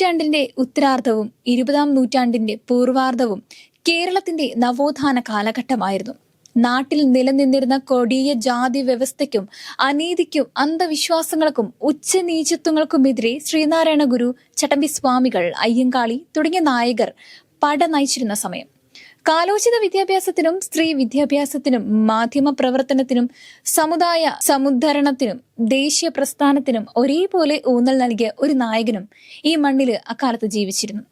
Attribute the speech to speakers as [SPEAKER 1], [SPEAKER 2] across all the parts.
[SPEAKER 1] നൂറ്റാണ്ടിന്റെ ഉത്തരാർദ്ധവും ഇരുപതാം നൂറ്റാണ്ടിന്റെ പൂർവാർദ്ധവും കേരളത്തിന്റെ നവോത്ഥാന കാലഘട്ടമായിരുന്നു. നാട്ടിൽ നിലനിന്നിരുന്ന കൊടിയ ജാതി വ്യവസ്ഥയ്ക്കും അനീതിക്കും അന്ധവിശ്വാസങ്ങൾക്കും ഉച്ചനീചത്വങ്ങൾക്കുമെതിരെ ശ്രീനാരായണ ഗുരു ചട്ടമ്പി സ്വാമികൾ അയ്യങ്കാളി തുടങ്ങിയ നായകർ പട നയിച്ചിരുന്ന സമയം. കാലോചിത വിദ്യാഭ്യാസത്തിനും സ്ത്രീ വിദ്യാഭ്യാസത്തിനും മാധ്യമ പ്രവർത്തനത്തിനും സമുദായ സമുദ്ധരണത്തിനും ദേശീയ പ്രസ്ഥാനത്തിനും ഒരേപോലെ ഊന്നൽ നൽകിയ ഒരു നായകനും ഈ മണ്ണിൽ അക്കാലത്ത് ജീവിച്ചിരുന്നു.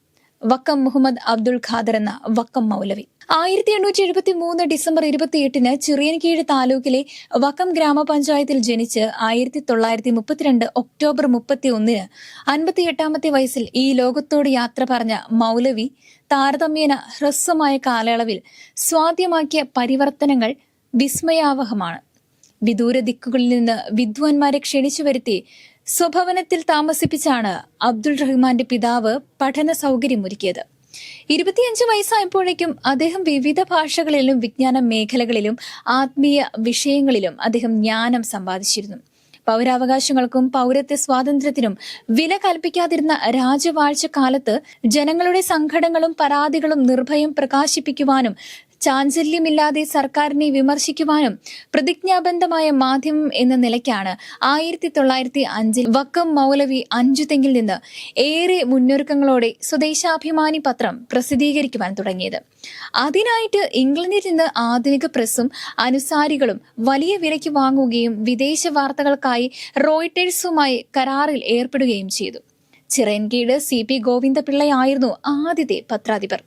[SPEAKER 1] വക്കം മുഹമ്മദ് അബ്ദുൾ ഖാദർ എന്ന വക്കം മൗലവി. ആയിരത്തി എണ്ണൂറ്റി എഴുപത്തി മൂന്ന് ഡിസംബർ ഇരുപത്തിയെട്ടിന് ചിറിയൻകീഴ് താലൂക്കിലെ വക്കം ഗ്രാമപഞ്ചായത്തിൽ ജനിച്ച് ആയിരത്തി തൊള്ളായിരത്തി മുപ്പത്തിരണ്ട് ഒക്ടോബർ മുപ്പത്തി ഒന്നിന് അൻപത്തി എട്ടാമത്തെ വയസ്സിൽ ഈ ലോകത്തോട് യാത്ര പറഞ്ഞ മൗലവി താരതമ്യേന ഹ്രസ്വമായ കാലയളവിൽ സ്വാധ്യമാക്കിയ പരിവർത്തനങ്ങൾ വിസ്മയാവഹമാണ്. വിദൂര ദിക്കുകളിൽ നിന്ന് വിദ്വാൻമാരെ ക്ഷണിച്ചു വരുത്തി സ്വഭവനത്തിൽ താമസിപ്പിച്ചാണ് അബ്ദുൾ റഹ്മാന്റെ പിതാവ് പഠന സൗകര്യമൊരുക്കിയത് ഇരുപത്തിയഞ്ച് വയസ്സായപ്പോഴേക്കും അദ്ദേഹം വിവിധ ഭാഷകളിലും വിജ്ഞാന മേഖലകളിലും ആത്മീയ വിഷയങ്ങളിലും അദ്ദേഹം ജ്ഞാനം സമ്പാദിച്ചിരുന്നു. പൗരാവകാശങ്ങൾക്കും പൗരത്വ സ്വാതന്ത്ര്യത്തിനും വില കൽപ്പിക്കാതിരുന്ന രാജവാഴ്ച കാലത്ത് ജനങ്ങളുടെ സങ്കടങ്ങളും പരാതികളും നിർഭയം പ്രകാശിപ്പിക്കുവാനും ചാഞ്ചല്യമില്ലാതെ സർക്കാരിനെ വിമർശിക്കുവാനും പ്രതിജ്ഞാബന്ധമായ മാധ്യമം എന്ന നിലയ്ക്കാണ് ആയിരത്തി തൊള്ളായിരത്തി അഞ്ചിൽ വക്കം മൗലവി അഞ്ചുതെങ്കിൽ നിന്ന് ഏറെ മുന്നൊരുക്കങ്ങളോടെ സ്വദേശാഭിമാനി പത്രം പ്രസിദ്ധീകരിക്കുവാൻ തുടങ്ങിയത്. അതിനായിട്ട് ഇംഗ്ലണ്ടിൽ നിന്ന് ആധുനിക പ്രസ്സും അനുസാരികളും വലിയ വിലയ്ക്ക് വാങ്ങുകയും വിദേശ വാർത്തകൾക്കായി റോയിട്ടേഴ്സുമായി കരാറിൽ ഏർപ്പെടുകയും ചെയ്തു. ചിറയൻകീട് സി പി ഗോവിന്ദപിള്ളയായിരുന്നു ആദ്യത്തെ പത്രാധിപർ.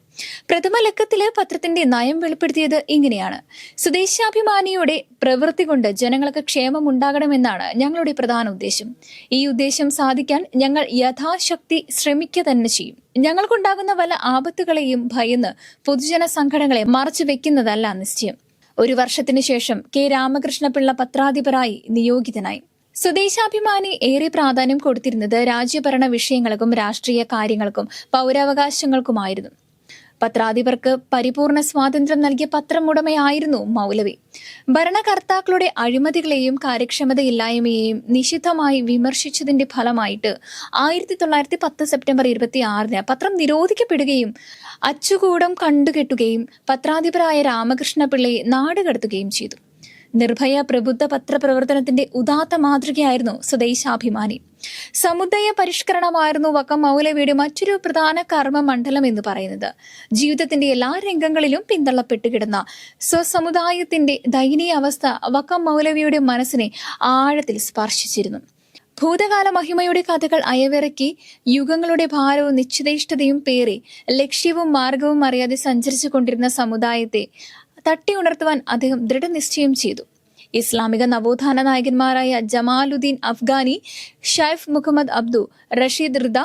[SPEAKER 1] പ്രഥമ ലക്കത്തിൽ പത്രത്തിന്റെ നയം വെളിപ്പെടുത്തിയത് ഇങ്ങനെയാണ്. സ്വദേശാഭിമാനിയുടെ പ്രവൃത്തി കൊണ്ട് ജനങ്ങൾക്ക് ക്ഷേമം ഉണ്ടാകണമെന്നാണ് ഞങ്ങളുടെ പ്രധാന ഉദ്ദേശം. ഈ ഉദ്ദേശം സാധിക്കാൻ ഞങ്ങൾ യഥാശക്തി ശ്രമിക്കുക തന്നെ ചെയ്യും. ഞങ്ങൾക്കുണ്ടാകുന്ന വല്ല ആപത്തുകളെയും ഭയന്ന് പൊതുജന സംഘടനകളെ മറച്ചു വെക്കുന്നതല്ല നിശ്ചയം. ഒരു വർഷത്തിനു ശേഷം കെ രാമകൃഷ്ണപിള്ള പത്രാധിപരായി നിയോഗിതനായി. സ്വദേശാഭിമാനി ഏറെ പ്രാധാന്യം കൊടുത്തിരുന്നത് രാജ്യഭരണ വിഷയങ്ങൾക്കും രാഷ്ട്രീയ കാര്യങ്ങൾക്കും പൗരാവകാശങ്ങൾക്കുമായിരുന്നു. പത്രാധിപർക്ക് പരിപൂർണ സ്വാതന്ത്ര്യം നൽകിയ പത്രം ഉടമയായിരുന്നു മൗലവി. ഭരണകർത്താക്കളുടെ അഴിമതികളെയും കാര്യക്ഷമതയില്ലായ്മയെയും നിശിതമായി വിമർശിച്ചതിന്റെ ഫലമായിട്ട് ആയിരത്തി തൊള്ളായിരത്തി പത്ത് സെപ്റ്റംബർ ഇരുപത്തി ആറിന് പത്രം നിരോധിക്കപ്പെടുകയും അച്ചുകൂടം കണ്ടുകെട്ടുകയും പത്രാധിപരായ രാമകൃഷ്ണപിള്ളയെ നാടുകടത്തുകയും ചെയ്തു. നിർഭയ പ്രബുദ്ധ പത്രപ്രവർത്തനത്തിന്റെ ഉദാത്ത മാതൃകയായിരുന്നു സ്വദേശാഭിമാനി. സമുദായ പരിഷ്കരണമായിരുന്നു വക്കം മൗലവിയുടെ മറ്റൊരു പ്രധാന കർമ്മ മണ്ഡലം എന്ന് പറയുന്നത്. ജീവിതത്തിന്റെ എല്ലാ രംഗങ്ങളിലും പിന്തള്ളപ്പെട്ടു കിടന്ന സ്വസമുദായത്തിന്റെ ദയനീയ അവസ്ഥ വക്കം മൗലവിയുടെ മനസ്സിനെ ആഴത്തിൽ സ്പർശിച്ചിരുന്നു. ഭൂതകാല മഹിമയുടെ കഥകൾ അയവിറക്കി യുഗങ്ങളുടെ ഭാരവും നിശ്ചിതയിഷ്ടതയും പേറി ലക്ഷ്യവും മാർഗവും അറിയാതെ സഞ്ചരിച്ചു കൊണ്ടിരുന്ന സമുദായത്തെ തട്ടി ഉണർത്തുവാൻ അദ്ദേഹം ദൃഢനിശ്ചയം ചെയ്തു. ഇസ്ലാമിക നവോത്ഥാന നായകന്മാരായ Jamaluddin Afghani ഷൈഫ് Muhammad Abduh Rashid Rida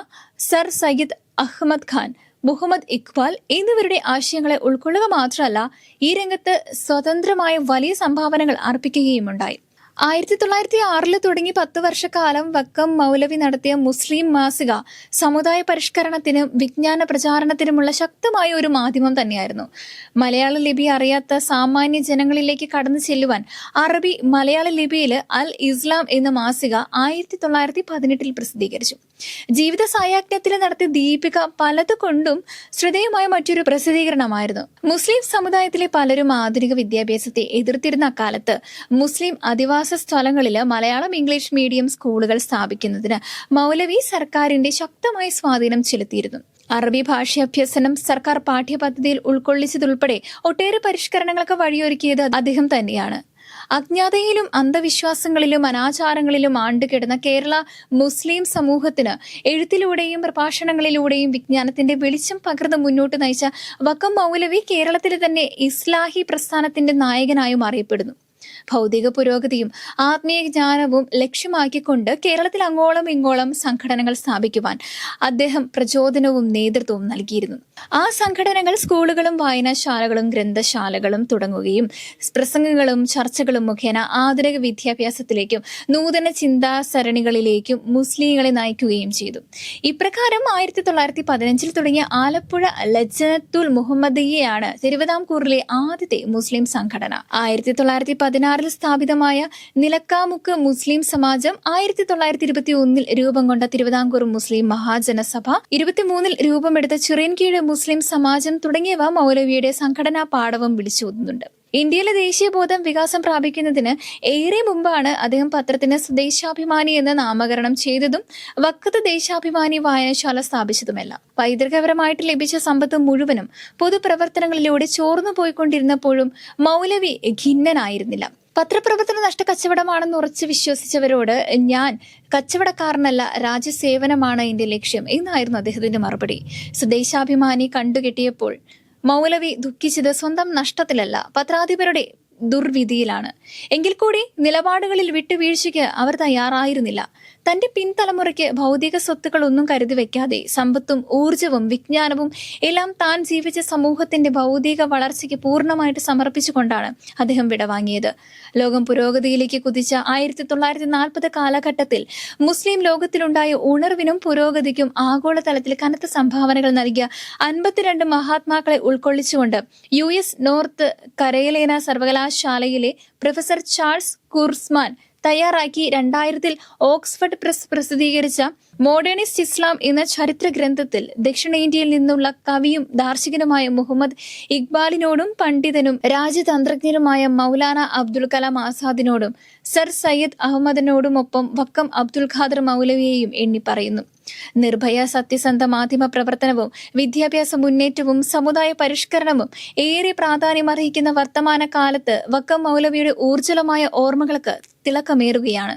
[SPEAKER 1] sir Syed Ahmad Khan Muhammad Iqbal എന്നിവരുടെ ആശയങ്ങളെ ഉൾക്കൊള്ളുക മാത്രമല്ല ഈ രംഗത്ത് സ്വതന്ത്രമായ വലിയ സംഭാവനകൾ അർപ്പിക്കുകയുമുണ്ടായി. ആയിരത്തി തൊള്ളായിരത്തി ആറിൽ തുടങ്ങി പത്ത് വർഷക്കാലം വക്കം മൗലവി നടത്തിയ മുസ്ലിം മാസിക സമുദായ പരിഷ്കരണത്തിനും വിജ്ഞാന പ്രചാരണത്തിനുമുള്ള ശക്തമായ ഒരു മാധ്യമം തന്നെയായിരുന്നു. മലയാള ലിപി അറിയാത്ത സാമാന്യ ജനങ്ങളിലേക്ക് കടന്നു ചെല്ലുവാൻ അറബി മലയാള ലിപിയിൽ അൽ ഇസ്ലാം എന്ന മാസിക ആയിരത്തി തൊള്ളായിരത്തി പതിനെട്ടിൽ പ്രസിദ്ധീകരിച്ചു. ജീവിത സായാജ്ഞത്തിൽ നടത്തിയ ദീപിക പലതുകൊണ്ടും ശ്രദ്ധേയമായ മറ്റൊരു പ്രസിദ്ധീകരണമായിരുന്നു. മുസ്ലിം സമുദായത്തിലെ പലരും ആധുനിക വിദ്യാഭ്യാസത്തെ എതിർത്തിരുന്ന അക്കാലത്ത് മുസ്ലിം അധിവാസ സ്ഥലങ്ങളിൽ മലയാളം ഇംഗ്ലീഷ് മീഡിയം സ്കൂളുകൾ സ്ഥാപിക്കുന്നതിന് മൗലവി സർക്കാരിന്റെ ശക്തമായ സ്വാധീനം ചെലുത്തിയിരുന്നു. അറബി ഭാഷാഭ്യസനം സർക്കാർ പാഠ്യപദ്ധതിയിൽ ഉൾക്കൊള്ളിച്ചതുൾപ്പെടെ ഒട്ടേറെ പരിഷ്കരണങ്ങൾക്ക് വഴിയൊരുക്കിയത് അദ്ദേഹം തന്നെയാണ്. അജ്ഞാതയിലും അന്ധവിശ്വാസങ്ങളിലും അനാചാരങ്ങളിലും ആണ്ടുകിടന്ന കേരള മുസ്ലിം സമൂഹത്തിന് എഴുത്തിലൂടെയും പ്രഭാഷണങ്ങളിലൂടെയും വിജ്ഞാനത്തിന്റെ വെളിച്ചം പകർന്ന് മുന്നോട്ട് നയിച്ച വക്കം മൗലവി കേരളത്തിലെ തന്നെ ഇസ്ലാഹി പ്രസ്ഥാനത്തിന്റെ നായകനായും അറിയപ്പെടുന്നു. ഭൗതിക പുരോഗതിയും ആത്മീയ ജ്ഞാനവും ലക്ഷ്യമാക്കിക്കൊണ്ട് കേരളത്തിൽ അങ്ങോളം ഇങ്ങോളം സംഘടനകൾ സ്ഥാപിക്കുവാൻ അദ്ദേഹം പ്രചോദനവും നേതൃത്വവും നൽകിയിരുന്നു. ആ സംഘടനകൾ സ്കൂളുകളും വായനാശാലകളും ഗ്രന്ഥശാലകളും തുടങ്ങുകയും പ്രസംഗങ്ങളും ചർച്ചകളും മുഖേന ആധുനിക വിദ്യാഭ്യാസത്തിലേക്കും നൂതന ചിന്താസരണികളിലേക്കും മുസ്ലിങ്ങളെ നയിക്കുകയും ചെയ്തു. ഇപ്രകാരം ആയിരത്തി തൊള്ളായിരത്തി പതിനഞ്ചിൽ തുടങ്ങിയ ആലപ്പുഴ ലജ്നത്തുൽ മുഹമ്മദിയയാണ് തിരുവിതാംകൂറിലെ ആദ്യത്തെ മുസ്ലിം സംഘടന. ആയിരത്തി തൊള്ളായിരത്തി പതിനാറ് ആറിൽ സ്ഥാപിതമായ നിലക്കാമുക്ക് മുസ്ലിം സമാജം ആയിരത്തി തൊള്ളായിരത്തി ഇരുപത്തി ഒന്നിൽ രൂപം കൊണ്ട തിരുവിതാംകൂർ മുസ്ലിം മഹാജനസഭ ഇരുപത്തിമൂന്നിൽ രൂപമെടുത്ത ചിറയൻകീഴ് മുസ്ലിം സമാജം തുടങ്ങിയവ മൗലവിയുടെ സംഘടനാ പാഠവും വിളിച്ചോതുന്നുണ്ട്. ഇന്ത്യയിലെ ദേശീയ ബോധം വികാസം പ്രാപിക്കുന്നതിന് ഏറെ മുമ്പാണ് അദ്ദേഹം പത്രത്തിന് സ്വദേശാഭിമാനി എന്ന് നാമകരണം ചെയ്തതും വക്കത്ത് ദേശാഭിമാനി വായനശാല സ്ഥാപിച്ചതുമെല്ലാം. പൈതൃകപരമായിട്ട് ലഭിച്ച സമ്പത്ത് മുഴുവനും പൊതുപ്രവർത്തനങ്ങളിലൂടെ ചോർന്നു പോയിക്കൊണ്ടിരുന്നപ്പോഴും മൗലവി ഖിന്നനായിരുന്നില്ല. പത്രപ്രവർത്തന നഷ്ടക്കച്ചവടമാണെന്ന് ഉറച്ചു വിശ്വസിച്ചവരോട് ഞാൻ കച്ചവടക്കാരനല്ല രാജ്യസേവനമാണ് എന്റെ ലക്ഷ്യം എന്നായിരുന്നു അദ്ദേഹത്തിന്റെ മറുപടി. സ്വദേശാഭിമാനി കണ്ടുകെട്ടിയപ്പോൾ മൗലവി ദുഃഖിച്ചത് സ്വന്തം നഷ്ടത്തിലല്ല. പത്രാധിപരുടെ ദുർവിധിയിലാണ്. എങ്കിൽ കൂടി നിലപാടുകളിൽ വിട്ടുവീഴ്ചയ്ക്ക് അവർ തയ്യാറായിരുന്നില്ല. തന്റെ പിൻതലമുറയ്ക്ക് ഭൗതിക സ്വത്തുക്കളൊന്നും കരുതി വെക്കാതെ സമ്പത്തും ഊർജവും വിജ്ഞാനവും എല്ലാം താൻ ജീവിച്ച സമൂഹത്തിന്റെ ഭൗതിക വളർച്ചയ്ക്ക് പൂർണമായിട്ട് സമർപ്പിച്ചുകൊണ്ടാണ് അദ്ദേഹം വിടവാങ്ങിയത്. ലോകം പുരോഗതിയിലേക്ക് കുതിച്ച ആയിരത്തി തൊള്ളായിരത്തി നാൽപ്പത് കാലഘട്ടത്തിൽ മുസ്ലിം ലോകത്തിലുണ്ടായ ഉണർവിനും പുരോഗതിക്കും ആഗോളതലത്തിൽ കനത്ത സംഭാവനകൾ നൽകിയ അൻപത്തിരണ്ട് മഹാത്മാക്കളെ ഉൾക്കൊള്ളിച്ചുകൊണ്ട് യു എസ് നോർത്ത് കരയലേന സർവകലാശാലയിലെ പ്രൊഫസർ ചാൾസ് കുർസ്മാൻ തയ്യാറാക്കി രണ്ടായിരത്തിൽ ഓക്സ്ഫർഡ് പ്രസ് പ്രസിദ്ധീകരിച്ച മോഡേണിസ്റ്റ് ഇസ്ലാം എന്ന ചരിത്ര ഗ്രന്ഥത്തിൽ ദക്ഷിണേന്ത്യയിൽ നിന്നുള്ള കവിയും ദാർശനികനുമായ മുഹമ്മദ് ഇക്ബാലിനോടും പണ്ഡിതനും രാജ്യതന്ത്രജ്ഞനുമായ മൗലാന അബ്ദുൽ കലാം ആസാദിനോടും സർ സയ്യദ് അഹമ്മദിനോടുമൊപ്പം വക്കം അബ്ദുൽ ഖാദർ മൗലവിയെയും എണ്ണി പറയുന്നു. നിർഭയ സത്യസന്ധ മാധ്യമ പ്രവർത്തനവും വിദ്യാഭ്യാസ മുന്നേറ്റവും സമുദായ പരിഷ്കരണവും ഏറെ പ്രാധാന്യമർഹിക്കുന്ന വർത്തമാന കാലത്ത് വക്കം മൗലവിയുടെ ഊർജലമായ ഓർമ്മകൾക്ക് തിളക്കമേറുകയാണ്.